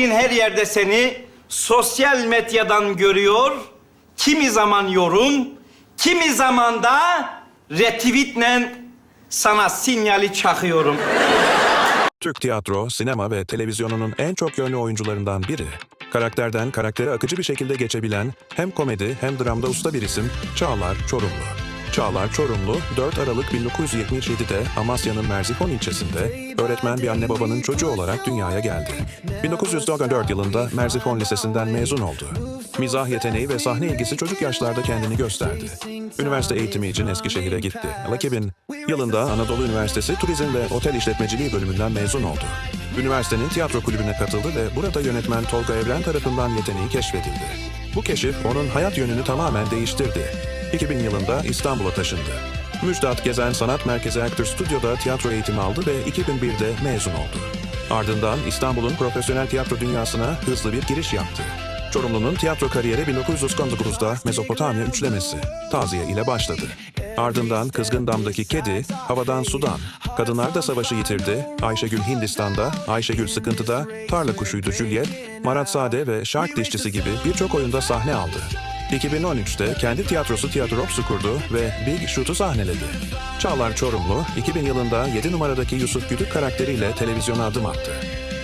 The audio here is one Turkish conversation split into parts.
her yerde seni sosyal medyadan görüyor. Kimi zaman yorum, kimi zaman da retweetle sana sinyali çakıyorum. Türk tiyatro, sinema ve televizyonunun en çok yönlü oyuncularından biri. Karakterden karaktere akıcı bir şekilde geçebilen hem komedi hem dramda usta bir isim Çağlar Çorumlu. Çağlar Çorumlu 4 Aralık 1977'de Amasya'nın Merzifon ilçesinde öğretmen bir anne babanın çocuğu olarak dünyaya geldi. 1994 yılında Merzifon Lisesi'nden mezun oldu. Mizah yeteneği ve sahne ilgisi çocuk yaşlarda kendini gösterdi. Üniversite eğitimi için Eskişehir'e gitti. 2000 yılında Anadolu Üniversitesi Turizm ve Otel İşletmeciliği bölümünden mezun oldu. Üniversitenin tiyatro kulübüne katıldı ve burada yönetmen Tolga Evren tarafından yeteneği keşfedildi. Bu keşif onun hayat yönünü tamamen değiştirdi. 2000 yılında İstanbul'a taşındı. Müjdat Gezen Sanat Merkezi Aktör Stüdyo'da tiyatro eğitimi aldı ve 2001'de mezun oldu. Ardından İstanbul'un profesyonel tiyatro dünyasına hızlı bir giriş yaptı. Çorumlu'nun tiyatro kariyeri 1999'da Mezopotamya üçlemesi, Taziye ile başladı. Ardından Kızgın Dam'daki Kedi, Havadan Sudan, Kadınlar da Savaşı yitirdi, Ayşegül Hindistan'da, Ayşegül Sıkıntı'da, Tarla Kuşuydu Juliet, Marat Sade ve Şark Dişçisi gibi birçok oyunda sahne aldı. 2013'te kendi tiyatrosu Tiyatroops'u kurdu ve Big Shoot'u sahneledi. Çağlar Çorumlu, 2000 yılında 7 numaradaki Yusuf Güdük karakteriyle televizyona adım attı.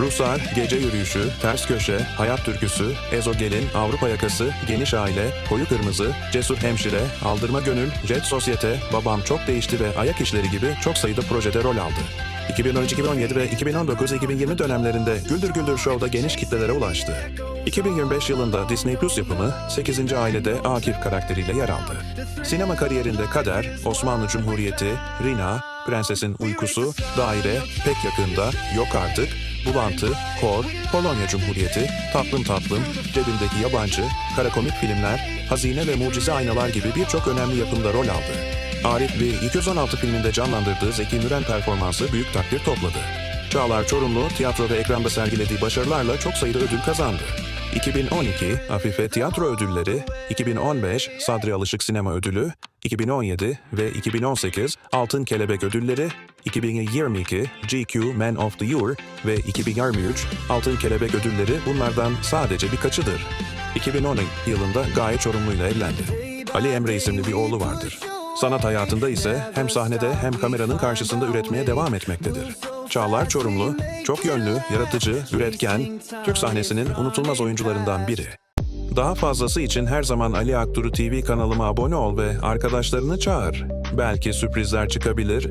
Ruslar, Gece Yürüyüşü, Ters Köşe, Hayat Türküsü, Ezogelin, Avrupa Yakası, Geniş Aile, Koyu Kırmızı, Cesur Hemşire, Aldırma Gönül, Jet Sosyete, Babam Çok Değişti ve Ayak İşleri gibi çok sayıda projede rol aldı. 2013-2017 ve 2019-2020 dönemlerinde Güldür Güldür Show'da geniş kitlelere ulaştı. 2025 yılında Disney Plus yapımı 8. Ailede Akif karakteriyle yer aldı. Sinema kariyerinde Kader, Osmanlı Cumhuriyeti, Rina, Prensesin Uykusu, Daire, Pek Yakında, Yok Artık, Bulantı, Kor, Polonya Cumhuriyeti, Tatlım Tatlım, Cebimdeki Yabancı, Karakomik Filmler, Hazine ve Mucize Aynalar gibi birçok önemli yapımda rol aldı. Arif bir 216 filminde canlandırdığı Zeki Müren performansı büyük takdir topladı. Çağlar Çorumlu tiyatro ve ekranda sergilediği başarılarla çok sayıda ödül kazandı. 2012 Afife Tiyatro Ödülleri, 2015 Sadri Alışık Sinema Ödülü, 2017 ve 2018 Altın Kelebek Ödülleri, 2022 GQ Man of the Year ve 2023 Altın Kelebek Ödülleri bunlardan sadece birkaçıdır. 2010 yılında Gaye Çorumlu ile evlendi. Ali Emre isimli bir oğlu vardır. Sanat hayatında ise hem sahnede hem kameranın karşısında üretmeye devam etmektedir. Çağlar Çorumlu, çok yönlü, yaratıcı, üretken, Türk sahnesinin unutulmaz oyuncularından biri. Daha fazlası için her zaman Ali Akturu TV kanalıma abone ol ve arkadaşlarını çağır. Belki sürprizler çıkabilir,